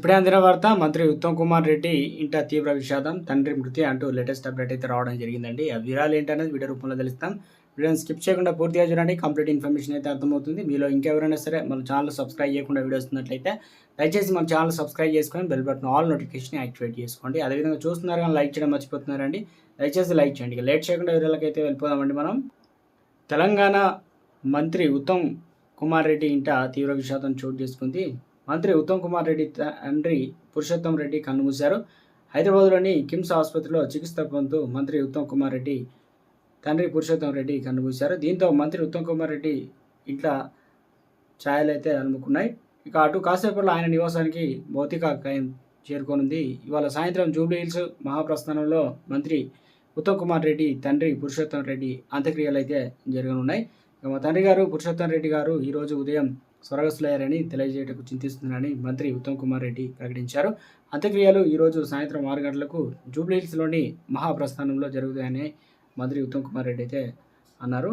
ఇప్పుడే అందిన వార్త మంత్రి ఉత్తమ్ కుమార్ రెడ్డి ఇంట తీవ్ర విషాదం తండ్రి మృతి అంటూ లేటెస్ట్ అప్డేట్ అయితే రావడం జరిగిందండి. ఆ వివరాలు ఏంటనేది వీడియో రూపంలో తెలుస్తాం. వీడియోని స్కిప్ చేయకుండా పూర్తిగా చూడండి. కంప్లీట్ ఇన్ఫర్మేషన్ అయితే అర్థమవుతుంది. మీలో ఇంకెవరైనా సరే మన ఛానల్ సబ్స్క్రైబ్ చేయకుండా వీడియో వస్తున్నట్లయితే దయచేసి మన ఛానల్ సబ్స్క్రైబ్ చేసుకొని bell button all notification activate చేసుకోండి. అదేవిధంగా చూస్తున్నారు కానీ లైక్ చేయడం మర్చిపోతున్నారండి. దయచేసి లైక్ చేయండి. లేట్ చేయకుండా వీడియోలకి అయితే వెళ్ళిపోదామండి మనం. తెలంగాణ మంత్రి ఉత్తమ్ కుమార్ రెడ్డి ఇంట తీవ్ర విషాదం చోటు చేసుకుంది. మంత్రి ఉత్తమ్ కుమార్ రెడ్డి తండ్రి పురుషోత్తం రెడ్డి కన్నుమూశారు హైదరాబాద్లోని కిమ్స్ ఆసుపత్రిలో చికిత్స పొందుతూ మంత్రి ఉత్తమ్ కుమార్ రెడ్డి తండ్రి పురుషోత్తం రెడ్డి కన్నుమూశారు దీంతో మంత్రి ఉత్తమ్ కుమార్ రెడ్డి ఇంట్లో ఛాయలు అయితే అలుముకున్నాయి. ఇక అటు కాసేపట్లో ఆయన నివాసానికి భౌతిక కాయం చేరుకోనుంది. ఇవాళ సాయంత్రం జూబ్లీహిల్స్ మహాప్రస్థానంలో మంత్రి ఉత్తమ్ కుమార్ రెడ్డి తండ్రి పురుషోత్తం రెడ్డి అంత్యక్రియలు అయితే జరగనున్నాయి. ఇక మా తండ్రి గారు పురుషోత్తం రెడ్డి గారు ఈరోజు ఉదయం స్వర్గస్థులయ్యారని తెలియజేయటకు చింతిస్తున్నారని మంత్రి ఉత్తమ్ కుమార్ రెడ్డి ప్రకటించారు. అంత్యక్రియలు ఈరోజు సాయంత్రం ఆరు గంటలకు జూబ్లీహిల్స్లోని మహాప్రస్థానంలో జరుగుతాయని మంత్రి ఉత్తమ్ కుమార్ రెడ్డి అయితే అన్నారు.